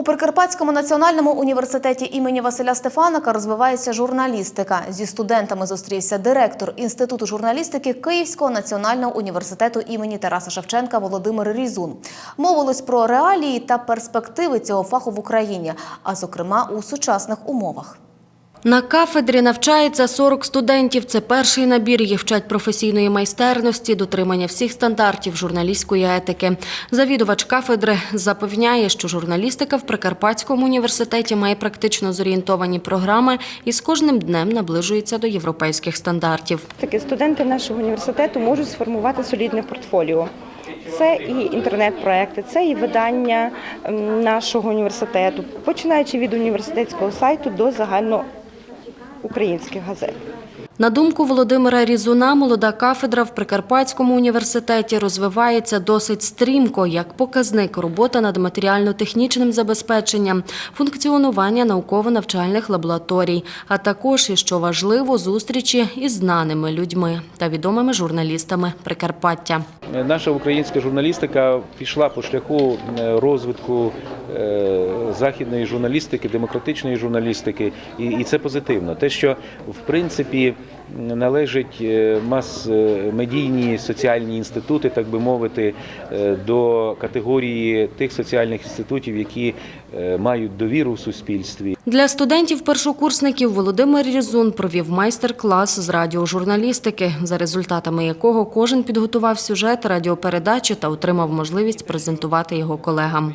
У Прикарпатському національному університеті імені Василя Стефаника розвивається журналістика. Зі студентами зустрівся директор Інституту журналістики Київського національного університету імені Тараса Шевченка Володимир Різун. Мовилось про реалії та перспективи цього фаху в Україні, а зокрема у сучасних умовах. На кафедрі навчається 40 студентів. Це перший набір. Їх вчать професійної майстерності, дотримання всіх стандартів журналістської етики. Завідувач кафедри запевняє, що журналістика в Прикарпатському університеті має практично зорієнтовані програми і з кожним днем наближується до європейських стандартів. Такі студенти нашого університету можуть сформувати солідне портфоліо. Це і інтернет-проекти, це і видання нашого університету, починаючи від університетського сайту до загальноукраїнських газет. На думку Володимира Різуна, молода кафедра в Прикарпатському університеті розвивається досить стрімко, як показник робота над матеріально-технічним забезпеченням, функціонування науково-навчальних лабораторій, а також, і що важливо, зустрічі із знаними людьми та відомими журналістами Прикарпаття. Наша українська журналістика пішла по шляху е, розвитку е, західної журналістики, демократичної журналістики, і, і це позитивно. Те, що в принципі належить е, мас-медійні соціальні інститути, так би мовити, е, до категорії тих соціальних інститутів, які е, мають довіру в суспільстві. Для студентів-першокурсників Володимир Різун провів майстер-клас з радіожурналістики, за результатами якого кожен підготував сюжет радіопередачі та отримав можливість презентувати його колегам.